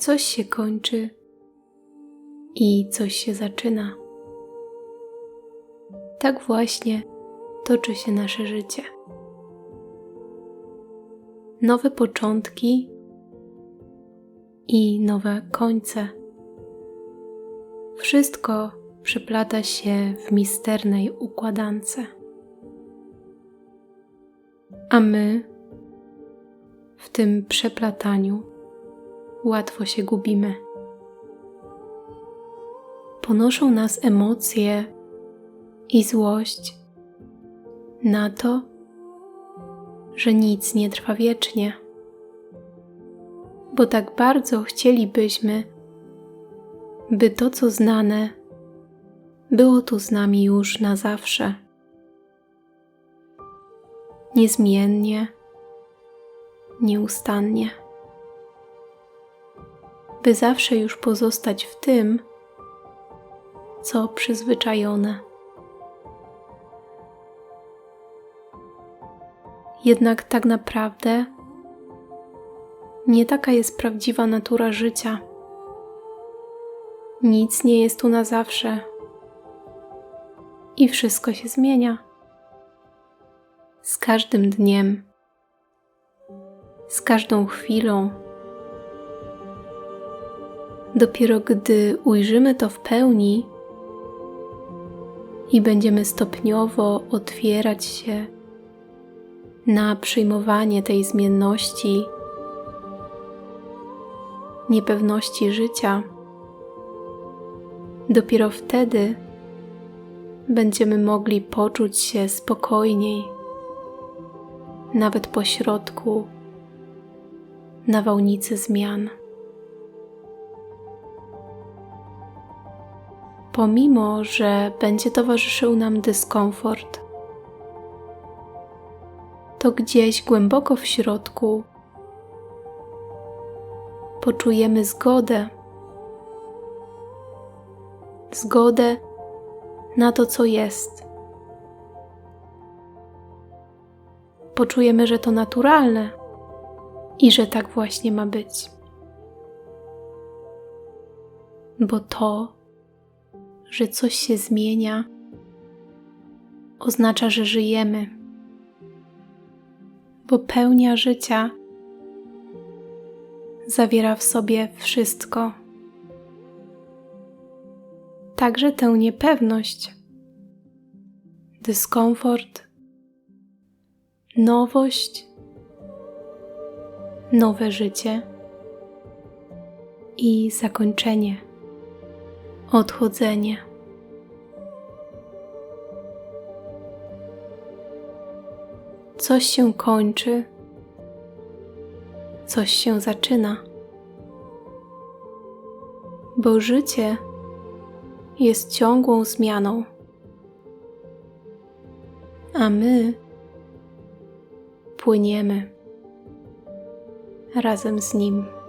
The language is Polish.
coś się kończy i coś się zaczyna. Tak właśnie toczy się nasze życie. Nowe początki i nowe końce. Wszystko przeplata się w misternej układance. A my w tym przeplataniu łatwo się gubimy. Ponoszą nas emocje i złość na to, że nic nie trwa wiecznie, bo tak bardzo chcielibyśmy, by to, co znane, było tu z nami już na zawsze. Niezmiennie, nieustannie, by zawsze już pozostać w tym, co przyzwyczajone. Jednak tak naprawdę nie taka jest prawdziwa natura życia. Nic nie jest tu na zawsze i wszystko się zmienia. Z każdym dniem, z każdą chwilą. Dopiero gdy ujrzymy to w pełni i będziemy stopniowo otwierać się na przyjmowanie tej zmienności, niepewności życia, dopiero wtedy będziemy mogli poczuć się spokojniej, nawet po środku nawałnicy zmian. Pomimo, że będzie towarzyszył nam dyskomfort, to gdzieś głęboko w środku poczujemy zgodę. Zgodę na to, co jest. Poczujemy, że to naturalne i że tak właśnie ma być. Bo to, że coś się zmienia, oznacza, że żyjemy bo pełnia życia zawiera w sobie wszystko. Także tę niepewność, dyskomfort, nowość, nowe życie i zakończenie, odchodzenie. Coś się kończy, coś się zaczyna. Bo życie jest ciągłą zmianą, a my płyniemy razem z nim.